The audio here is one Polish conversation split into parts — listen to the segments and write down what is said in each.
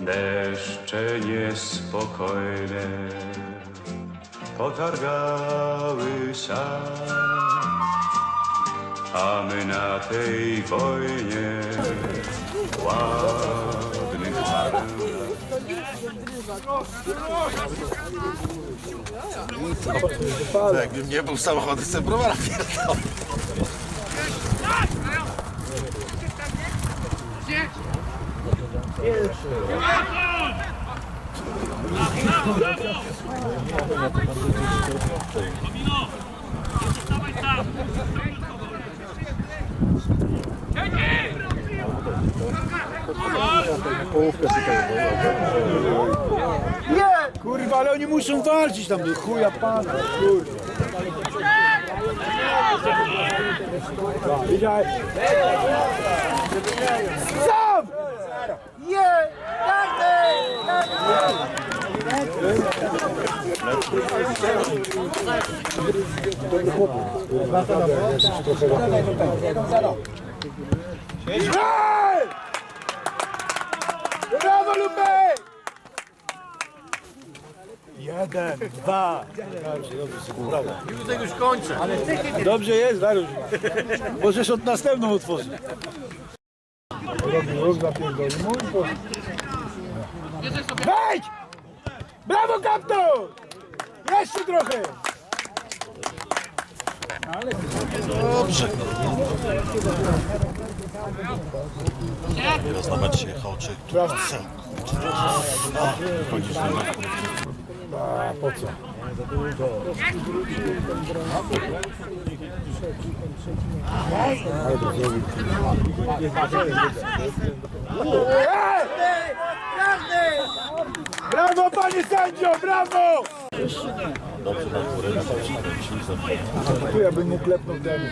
Deszcze niespokojne potargały sad, a my na tej wojnie ładnych parę Jakbym nie był samochodem, sobie browara pierdolę. Kurwa, ale oni muszą walczyć tam do chuja pana, kurwa. Widziałeś? Nie! Brawo, Lupe! Jeden, dwa. Dobrze, dobrze, synu, brawo. Już już kończę. Dobrze jest, Dariusz. Możesz od następną otworzyć. Robię róg zapierdoli. Mój to... Wejdź! Brawo, kaptur! Jeszcze trochę! Dobrze. Teraz na mecz się Hołczyk. Brawo. Co? A po co? Brawo, panie sędzio, brawo! Dobrze na górę. Tu ja bym mu klepnął temu.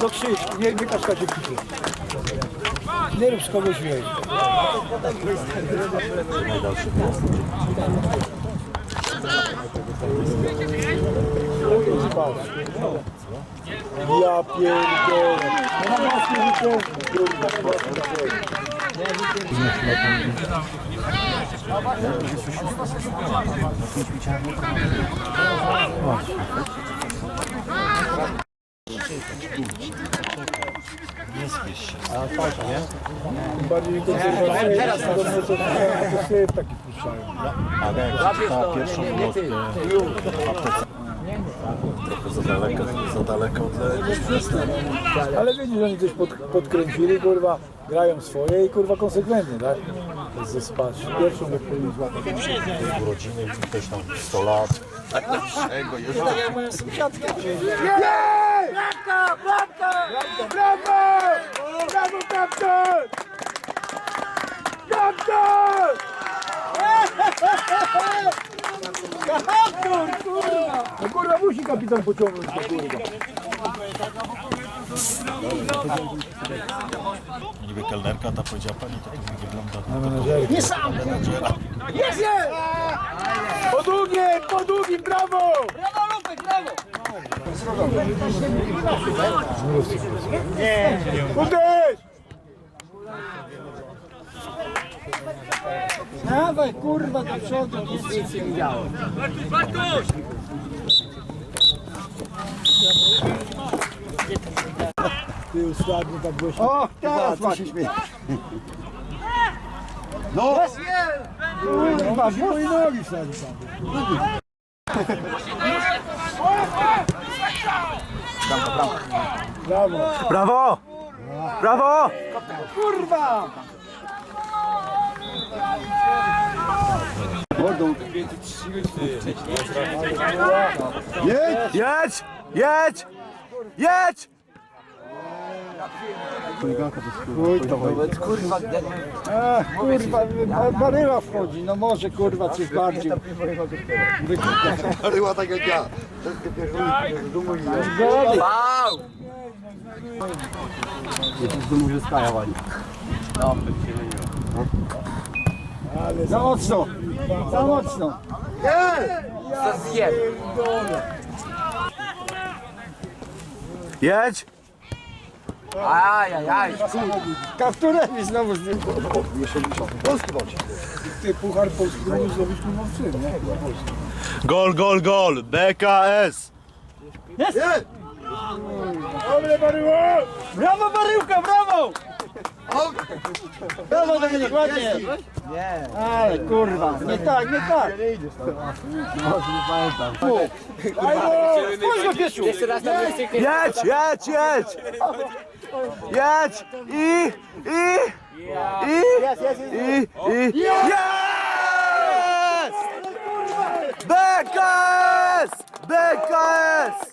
Co krzyż, nie, nie kaskać pisze. Nie rób z kogoś wieś. Patrz. Ja pierdolę. Na maskę wyciągnę, kurwa, kurwa. Bardziej konserwacyjne, teraz to syf taki puszczają. Ale jak ta pierwszą lotkę trochę za daleko, za daleko od Ale widzisz, że oni coś pod, podkręcili, kurwa, grają swoje i kurwa konsekwentnie, tak? To ze spać. Pierwszą jak powinni złapać. urodziny, ktoś tam 100 lat. Czego już? Jej! Bramka! Bramka! Brawo! Brawo, kaptur! Kaptur! Kaptur, kurwa! No kurwa, musi kapitan pociągnąć to, kurwa. Niby kelnerka ta powiedziała pani, to tak wygląda. Na. Nie sam! Jest! Po długim, po długim, brawo! Brawo, Lupek, brawo! Nie, Uderz! Dawaj, kurwa, do przodu, nic nie widziałem. Ty ostatnio tak byłeś... O, teraz masz się śmieje. No! Kurwa, w moje nogi wsadzi tam. Brawo! Brawo! Brawo! Kurwa! Jedź! Jedź! Jedź! Jedź! Ach, kurwa, ba- baryła wchodzi, no może kurwa coś bardziej. Ryła tak jak ja. Ale za mocno, za mocno. Jedź! Ajajaj, Kapturemi znowu z nim. Polski bądź. Ty puchar polski możesz zrobić tu w czym, nie? Gol, gol, gol! BKS! Dobre Baryło! Brawo Baryłka, brawo! Brawo Dominik, ładnie! Nie. Ale kurwa, nie tak, nie tak. Nie idziesz tam. Może nie pamiętam. Spójrz go pieszu! Jeszcze raz tam Jedź, jedź, jedź! Jedź! I, i, i, i, i, jest! BKS! BKS!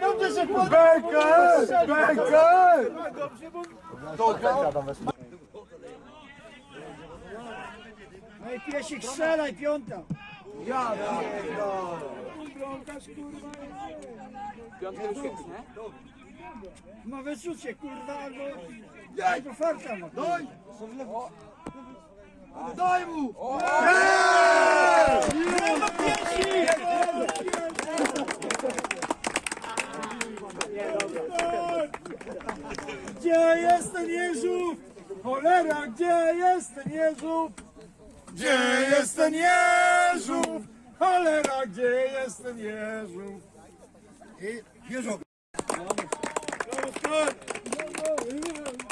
Dobrze się BKS! BKS! No i piesik strzelaj, piąta. Ja Piątka już jest, nie? Ma wyczucie, kurwa, albo... Albo farta ma. Doj! Daj mu! Brawo, piesik! Gdzie jest ten Jeżów? Cholera, gdzie jest ten Jeżów? Gdzie jest ten Jeżów? Cholera, gdzie jest ten Jeżów? I Jeżów. Brawo! Brawo, brawo.